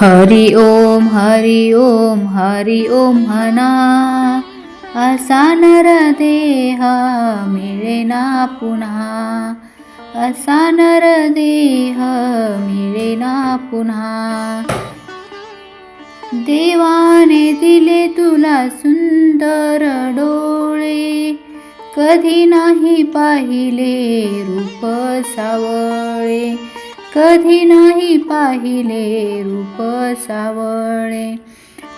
हरि ओम हरि ओम हरि ओम म्हणा असा नर देह मिळेना पुन्हा। असा नर देह मिळेना पुन्हा। देवाने दिले तुला सुंदर डोळे। कधी नाही पाहिले रूप सावळे। कधी नाही पाहिले रूप सावळे.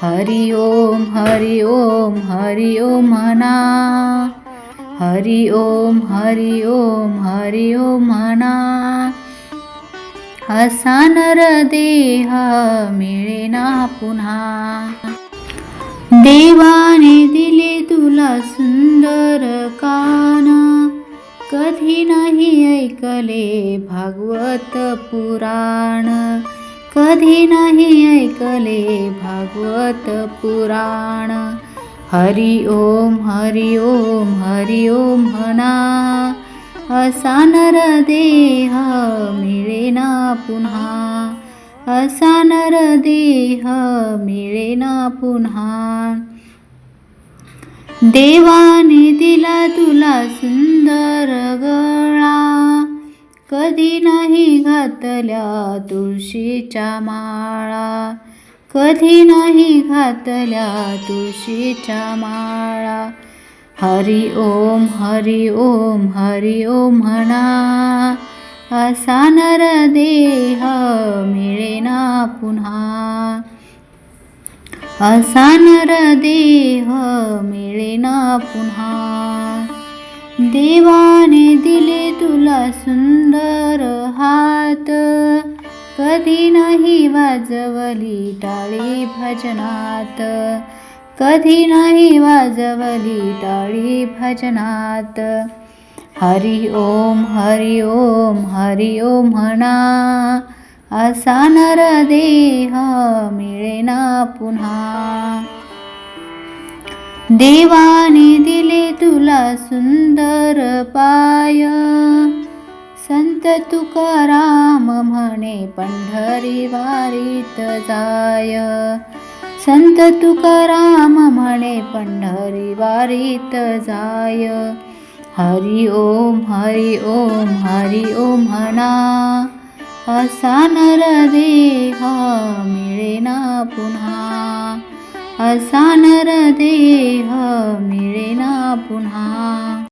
हरि ओम हरि ओम हरि ओम म्हणा हरि ओम हरि ओम हरि ओम म्हणा असा नर देह मिळेना पुन्हा. देवाने दिले तुला सुंदर का कधी नाही ऐकले भागवत पुराण. कधी नाही ऐकले भागवत पुराण. हरि ओम हरि ओम हरि ओम म्हणा. असा नर देह मिळेना पुन्हा. असा नर देह मिळेना पुन्हा. देवाने दिला तुला सुंदर गळा. कधी नाही घातल्या तुळशीच्या माळा. कधी नाही घातल्या तुळशीच्या माळा. हरि ओम हरि ओम हरि ओम म्हणा. असा नर देह मिळेना पुन्हा. असा नर देह मिळेना पुन्हा. देवाने दिले तुला सुंदर हात. कधी नाही वाजवली टाळी भजनात. कधी नाही वाजवली टाळी भजनात. हरि ओम हरि ओम हरि ओम म्हणा. असा नर देह मिळेना पुन्हा. देवाने दिले तुला सुंदर पाय. संत तुकाराम म्हणे पंढरी वारीत जाय. संत तुकाराम म्हणे पंढरी वारीत जाय. हरि ओम हरि ओम हरि ओम म्हणा. असा नर देह मिळेना पुन्हा. असा नर देह मिळेना पुन्हा.